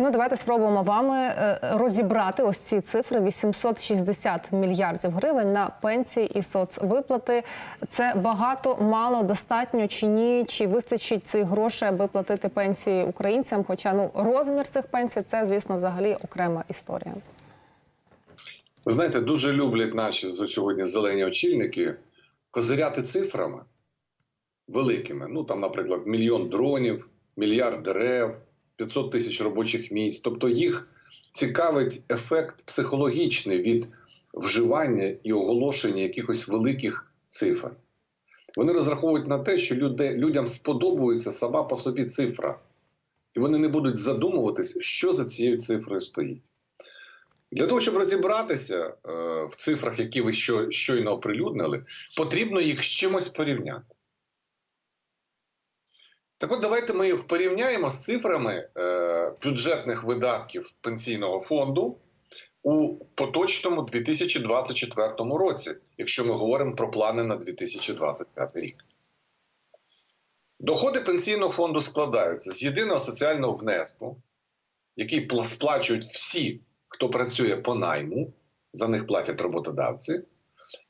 Ну, давайте спробуємо вами е, розібрати ось ці цифри: 860 мільярдів гривень на пенсії і соцвиплати. Це багато, мало, достатньо чи ні? Чи вистачить цих грошей, аби платити пенсії українцям? Хоча ну розмір цих пенсій це, звісно, взагалі окрема історія. Ви знаєте, дуже люблять наші сьогодні зелені очільники козиряти цифрами великими. Ну там, наприклад, мільйон дронів, мільярд дерев, 500 тисяч робочих місць. Тобто їх цікавить ефект психологічний від вживання і оголошення якихось великих цифр. Вони розраховують на те, що люди, людям сподобається сама по собі цифра, і вони не будуть задумуватись, що за цією цифрою стоїть. Для того, щоб розібратися е, в цифрах, які ви що, щойно оприлюднили, потрібно їх з чимось порівняти. Так от давайте ми їх порівняємо з цифрами е, бюджетних видатків пенсійного фонду у поточному 2024 році, якщо ми говоримо про плани на 2025 рік. Доходи пенсійного фонду складаються з єдиного соціального внеску, який сплачують всі хто працює по найму, за них платять роботодавці,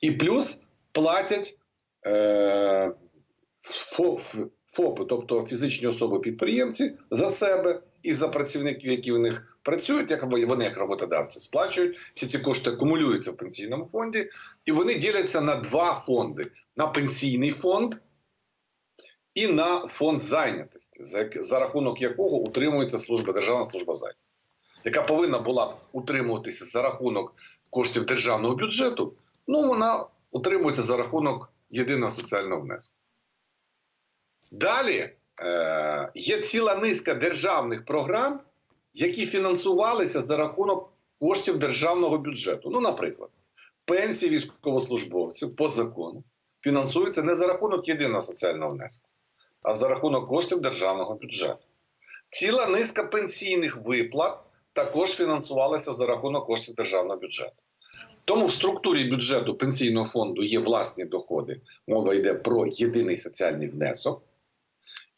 і плюс платять е, ФОПи, тобто фізичні особи-підприємці, за себе і за працівників, які в них працюють, як вони як роботодавці сплачують. Всі ці кошти акумулюються в пенсійному фонді, і вони діляться на два фонди: на пенсійний фонд. І на фонд зайнятості, за, за рахунок якого утримується служба Державна служба зайнятості яка повинна була утримуватися за рахунок коштів державного бюджету, ну вона утримується за рахунок єдиного соціального внеску. Далі е, є ціла низка державних програм, які фінансувалися за рахунок коштів державного бюджету. Ну, наприклад, пенсії військовослужбовців по закону фінансуються не за рахунок єдиного соціального внеску, а за рахунок коштів державного бюджету. Ціла низка пенсійних виплат також фінансувалися за рахунок коштів державного бюджету. Тому в структурі бюджету пенсійного фонду є власні доходи. Мова йде про єдиний соціальний внесок.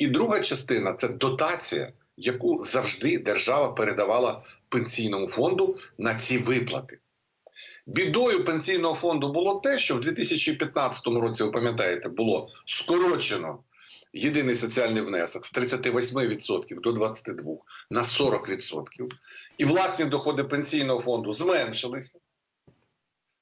І друга частина це дотація, яку завжди держава передавала пенсійному фонду на ці виплати. Бідою пенсійного фонду було те, що в 2015 році, ви пам'ятаєте, було скорочено єдиний соціальний внесок з 38% до 22% на 40%. І власні доходи пенсійного фонду зменшилися.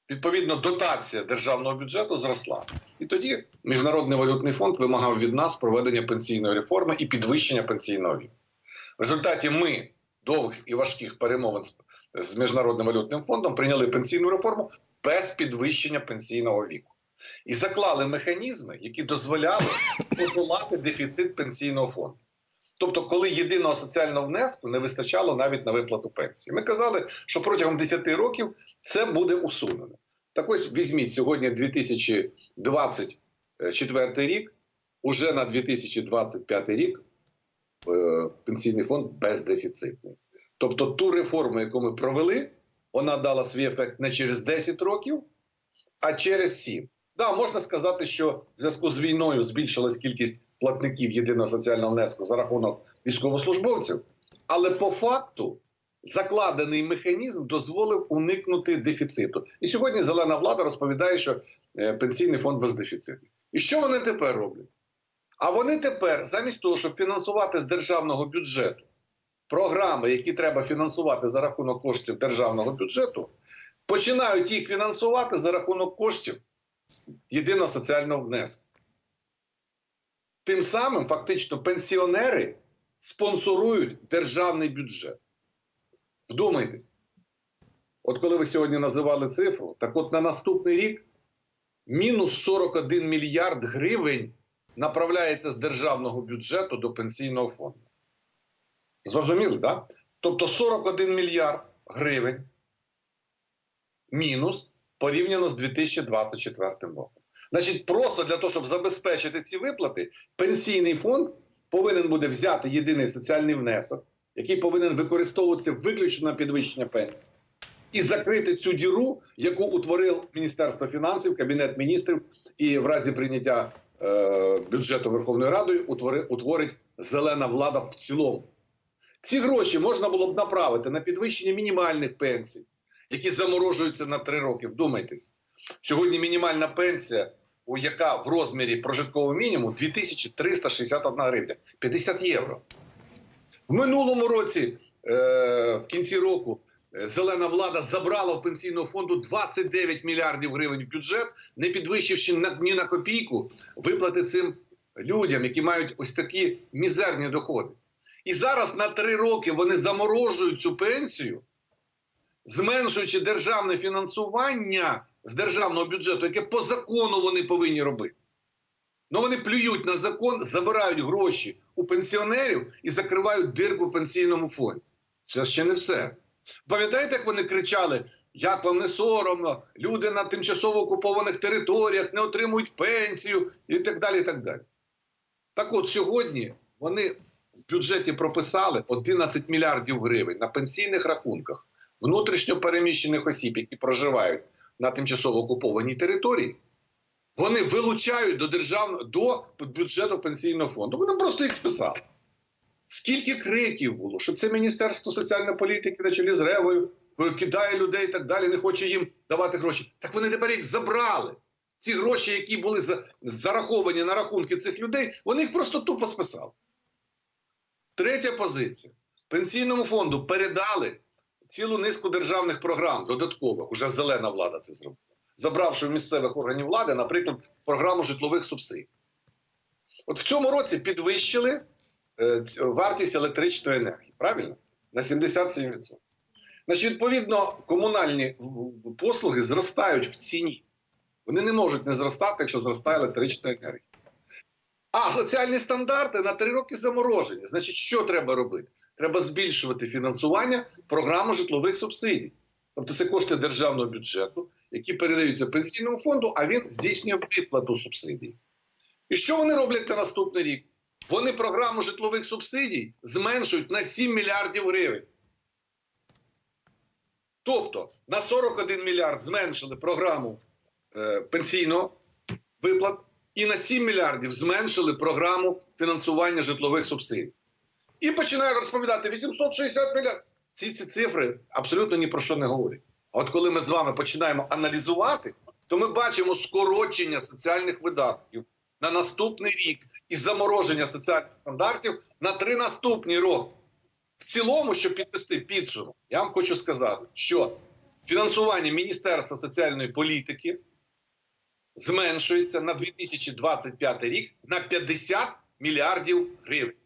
Відповідно, дотація державного бюджету зросла. І тоді Міжнародний валютний фонд вимагав від нас проведення пенсійної реформи і підвищення пенсійного віку. В результаті ми довгих і важких перемовин з, Міжнародним валютним фондом прийняли пенсійну реформу без підвищення пенсійного віку. І заклали механізми, які дозволяли подолати дефіцит пенсійного фонду. Тобто, коли єдиного соціального внеску не вистачало навіть на виплату пенсії. Ми казали, що протягом 10 років це буде усунено. Так ось візьміть сьогодні 2024 рік, уже на 2025 рік е, пенсійний фонд бездефіцитний. Тобто ту реформу, яку ми провели, вона дала свій ефект не через 10 років, а через 7. Да, можна сказати, що в зв'язку з війною збільшилась кількість платників єдиного соціального внеску за рахунок військовослужбовців, але по факту закладений механізм дозволив уникнути дефіциту. І сьогодні зелена влада розповідає, що е, пенсійний фонд бездефіцитний. І що вони тепер роблять? А вони тепер, замість того, щоб фінансувати з державного бюджету програми, які треба фінансувати за рахунок коштів державного бюджету, починають їх фінансувати за рахунок коштів єдиного соціального внеску. Тим самим, фактично, пенсіонери спонсорують державний бюджет. Вдумайтесь. От коли ви сьогодні називали цифру, так от на наступний рік мінус 41 мільярд гривень направляється з державного бюджету до пенсійного фонду. Зрозуміли, так? Да? Тобто 41 мільярд гривень мінус порівняно з 2024 роком. Значить, просто для того, щоб забезпечити ці виплати, пенсійний фонд повинен буде взяти єдиний соціальний внесок, який повинен використовуватися виключно на підвищення пенсій, і закрити цю діру, яку утворив Міністерство фінансів, Кабінет міністрів, і в разі прийняття е, бюджету Верховною Радою утвори, утворить зелена влада в цілому. Ці гроші можна було б направити на підвищення мінімальних пенсій, які заморожуються на три роки. Вдумайтесь. Сьогодні мінімальна пенсія, яка в розмірі прожиткового мінімуму 2361 гривня, 50 євро. В минулому році, е, в кінці року, е, зелена влада забрала в пенсійного фонду 29 мільярдів гривень в бюджет, не підвищивши ні на копійку виплати цим людям, які мають ось такі мізерні доходи. І зараз на три роки вони заморожують цю пенсію, зменшуючи державне фінансування з державного бюджету, яке по закону вони повинні робити. Ну вони плюють на закон, забирають гроші у пенсіонерів і закривають дирку в пенсійному фонді. Це ще не все. Пам'ятаєте, як вони кричали: як вам не соромно, люди на тимчасово окупованих територіях не отримують пенсію і так далі. і Так далі. Так от сьогодні вони в бюджеті прописали 11 мільярдів гривень на пенсійних рахунках внутрішньо переміщених осіб, які проживають на тимчасово окупованій території. Вони вилучають до державного до бюджету пенсійного фонду. Вони просто їх списали. Скільки криків було, що це Міністерство соціальної політики на чолі з Ревою е, кидає людей і так далі, не хоче їм давати гроші. Так вони тепер їх забрали. Ці гроші, які були зараховані на рахунки цих людей, вони їх просто тупо списали. Третя позиція. Пенсійному фонду передали цілу низку державних програм додаткових. Уже зелена влада це зробила. Забравши в місцевих органів влади, наприклад, програму житлових субсидій. От в цьому році підвищили е, вартість електричної енергії. Правильно? На 77%. Значить, відповідно, комунальні послуги зростають в ціні. Вони не можуть не зростати, якщо зростає електрична енергія. А соціальні стандарти на три роки заморожені. Значить, що треба робити? Треба збільшувати фінансування програми житлових субсидій. Тобто це кошти державного бюджету, які передаються пенсійному фонду, а він здійснює виплату субсидій. І що вони роблять на наступний рік? Вони програму житлових субсидій зменшують на 7 мільярдів гривень. Тобто на 41 мільярд зменшили програму е, пенсійного виплат і на 7 мільярдів зменшили програму фінансування житлових субсидій. І починають розповідати 860 мільярдів. Ці, ці цифри абсолютно ні про що не говорять. А от коли ми з вами починаємо аналізувати, то ми бачимо скорочення соціальних видатків на наступний рік і замороження соціальних стандартів на три наступні роки. В цілому, щоб підвести підсумок, я вам хочу сказати, що фінансування Міністерства соціальної політики зменшується на 2025 рік на 50 мільярдів гривень.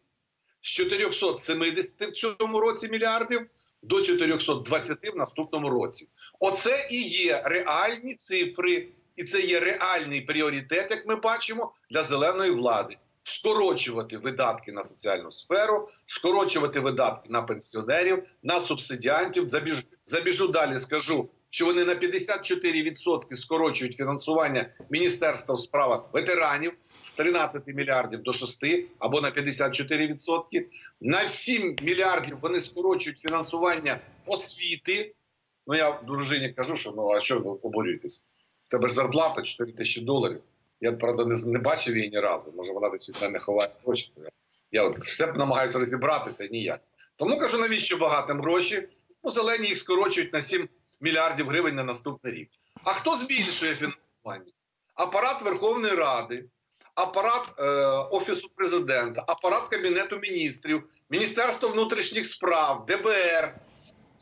З 470 в цьому році мільярдів до 420 в наступному році. Оце і є реальні цифри, і це є реальний пріоритет, як ми бачимо, для зеленої влади. Скорочувати видатки на соціальну сферу, скорочувати видатки на пенсіонерів, на субсидіантів. Забіжу, забіжу далі, скажу, що вони на 54% скорочують фінансування Міністерства у справах ветеранів з 13 мільярдів до 6 або на 54%. На 7 мільярдів вони скорочують фінансування освіти. Ну я дружині кажу, що ну а що ви обурюєтесь? В тебе ж зарплата 4 тисячі доларів. Я правда не, не бачив її ні разу. Може, вона десь від мене ховає гроші. Я от все намагаюся розібратися ніяк. Тому кажу, навіщо багатим гроші? Ну, зелені їх скорочують на 7 мільярдів гривень на наступний рік. А хто збільшує фінансування? Апарат Верховної Ради, апарат е, Офісу президента, апарат Кабінету міністрів, Міністерство внутрішніх справ, ДБР,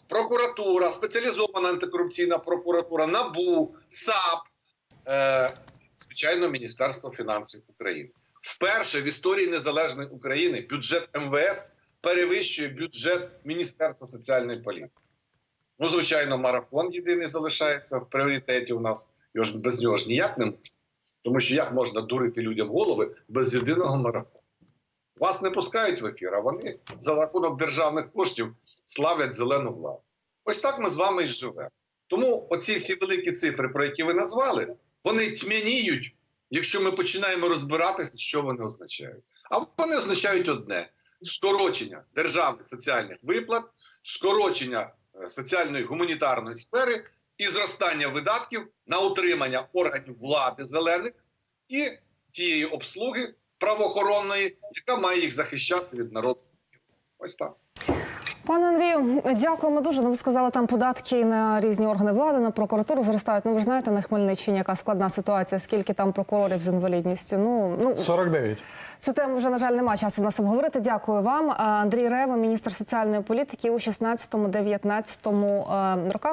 прокуратура, спеціалізована антикорупційна прокуратура, НАБУ, САП, е, звичайно, Міністерство фінансів України. Вперше в історії незалежної України бюджет МВС перевищує бюджет Міністерства соціальної політики. Ну, звичайно, марафон єдиний залишається в пріоритеті у нас. Його без нього ж ніяк не можна. Тому що як можна дурити людям голови без єдиного марафону? Вас не пускають в ефір, а вони за рахунок державних коштів славлять зелену владу. Ось так ми з вами і живемо. Тому оці всі великі цифри, про які ви назвали, вони тьмяніють, якщо ми починаємо розбиратися, що вони означають. А вони означають одне: скорочення державних соціальних виплат, скорочення соціальної гуманітарної сфери і зростання видатків на утримання органів влади зелених і тієї обслуги правоохоронної, яка має їх захищати від народу. Ось так. Пане Андрію, дякуємо дуже. Ну, ви сказали, там податки на різні органи влади, на прокуратуру зростають. Ну ви ж знаєте на Хмельниччині, яка складна ситуація, скільки там прокурорів з інвалідністю. Ну ну 49. цю тему вже на жаль немає часу в нас обговорити. Дякую вам. Андрій Рева, міністр соціальної політики у 16-19 роках.